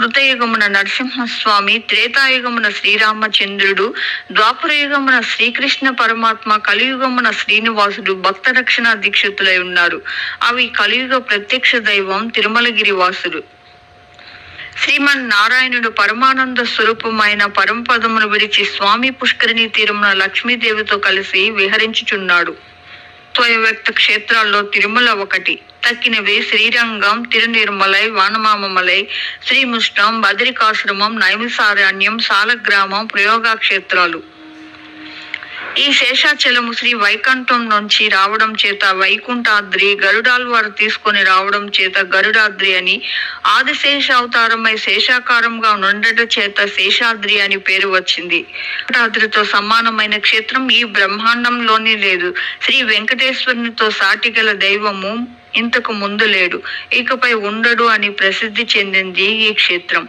కృతయుగమున నరసింహస్వామి త్రేతాయుగమున శ్రీరామచంద్రుడు ద్వాపరయుగమున శ్రీకృష్ణ పరమాత్మ కలియుగమున శ్రీనివాసుడు భక్త రక్షణ దీక్షితులై ఉన్నారు. అవి కలియుగ ప్రత్యక్ష దైవం తిరుమలగిరి వాసుడు శ్రీమన్ నారాయణుడు పరమానంద స్వరూపమైన పరమపదమును విడిచి స్వామి పుష్కరిణి తీరమున లక్ష్మీదేవితో కలిసి విహరించుచున్నాడు. వ్యక్త క్షేత్రాల్లో తిరుమల ఒకటి. తక్కినవి శ్రీరంగం తిరునిర్మలై వానమామలై శ్రీముష్టం బదరికాశ్రమం నైమిసారణ్యం సాలగ్రామం ప్రయోగక్షేత్రాలు. ఈ శేషాచలము శ్రీ వైకుంఠం నుంచి రావడం చేత వైకుంఠాద్రి గరుడాల్వారు తీసుకొని రావడం చేత గరుడాద్రి అని ఆదిశేష అవతారమై శేషాకారంగా ఉండట చేత శేషాద్రి అని పేరు వచ్చింది. వెంకటాద్రితో సమానమైన క్షేత్రం ఈ బ్రహ్మాండంలోనే లేదు. శ్రీ వెంకటేశ్వరునితో సాటి గల దైవము ఇంతకు ముందు లేడు. ఇకపై ఉండడు అని ప్రసిద్ధి చెందింది ఈ క్షేత్రం.